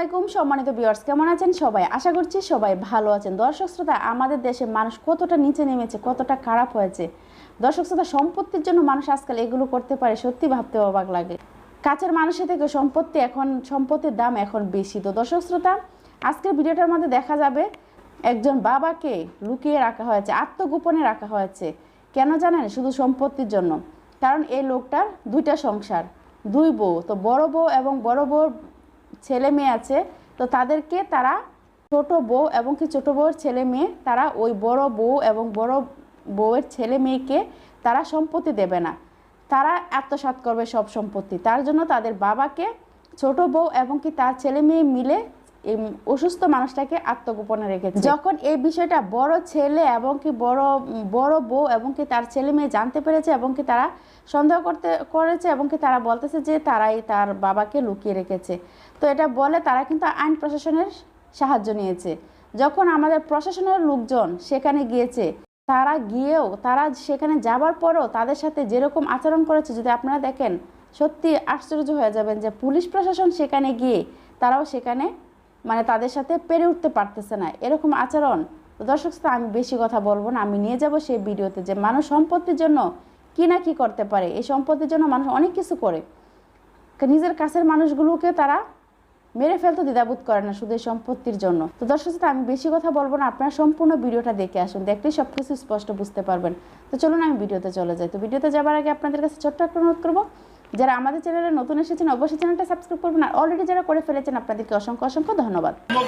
আলাইকুম সম্মানিত ভিউয়ার্স কেমন আছেন সবাই? আশা করছি সবাই ভালো আছেন। দর্শক শ্রোতা, আমাদের দেশে মানুষ কতটা নিচে নেমেছে, কতটা খারাপ হয়েছে? দর্শক শ্রোতা, সম্পত্তির জন্য মানুষ আজকাল এগুলো করতে পারে, সত্যি ভাবতে অবাক লাগে। কাছের মানুষের থেকে সম্পত্তি এখন, সম্পত্তির দাম এখন বেশি। তো দর্শক শ্রোতা, আজকের ভিডিওটার মধ্যে দেখা যাবে একজন বাবাকে লুকিয়ে রাখা হয়েছে, আত্মগোপনে রাখা হয়েছে। কেন জানেন? শুধু সম্পত্তির জন্য। কারণ এই লোকটার দুইটা সংসার, দুই বউ। তো বড় বউ এবং বড় বউর ছেলে মেয়ে আছে, তো তাদেরকে তারা ছোট বউ এবং কি ছোট বউয়ের ছেলে মেয়ে, তারা ওই বড় বউ এবং বড় বউয়ের ছেলে মেয়েকে তারা সম্পত্তি দেবে না। তারা আত্মসাত করবে সব সম্পত্তি। তার জন্য তাদের বাবাকে ছোট বউ এবং কি তার ছেলে মেয়ে মিলে এই অসুস্থ মানুষটাকে আত্মগোপনে রেখেছে যখন এই বিষয়টা বড় ছেলে এবং কি বড় বড় বউ এবং কি তার ছেলে মেয়ে জানতে পেরেছে এবং কি তারা সন্দেহ করতে, করেছে এবং কি তারা বলতেছে যে তারাই তার বাবাকে লুকিয়ে রেখেছে। তো এটা বলে তারা কিন্তু আইন প্রশাসনের সাহায্য নিয়েছে। যখন আমাদের প্রশাসনের লোকজন সেখানে গিয়েছে, তারা গিয়েও, তারা সেখানে যাবার পরও তাদের সাথে যেরকম আচরণ করেছে, যদি আপনারা দেখেন, সত্যি আশ্চর্য হয়ে যাবেন যে পুলিশ প্রশাসন সেখানে গিয়ে তারাও সেখানে মানে তাদের সাথে পেরে উঠতে পারতেছে না। এরকম আচরণ তো দর্শক শ্রোতা, আমি বেশি কথা বলব না। আমি নিয়ে যাব সেই ভিডিওতে যে মানুষ সম্পত্তির জন্য কি না কি করতে পারে। এই সম্পত্তির জন্য মানুষ অনেক কিছু করে। নিজের কাছের মানুষগুলোকে তারা মেরে ফেলতে দ্বিধাবোধ করে না শুধু এই সম্পত্তির জন্য। তো দর্শক শ্রোতা, আমি বেশি কথা বলব না। আপনারা সম্পূর্ণ ভিডিওটা দেখে আসুন। দেখলেই সব কিছু স্পষ্ট বুঝতে পারবেন। তো চলুন আমি ভিডিওতে চলে যাই। তো ভিডিওতে যাবার আগে আপনাদের কাছে ছোট্ট একটা অনুরোধ করব। যারা আমাদের চ্যানেলে নতুন এসেছেন, অবশ্যই চ্যানেলটা সাবস্ক্রাইব করবেন। আর অলরেডি যারা করে ফেলেছেন, আপনাদেরকে অসংখ্য অসংখ্য ধন্যবাদ।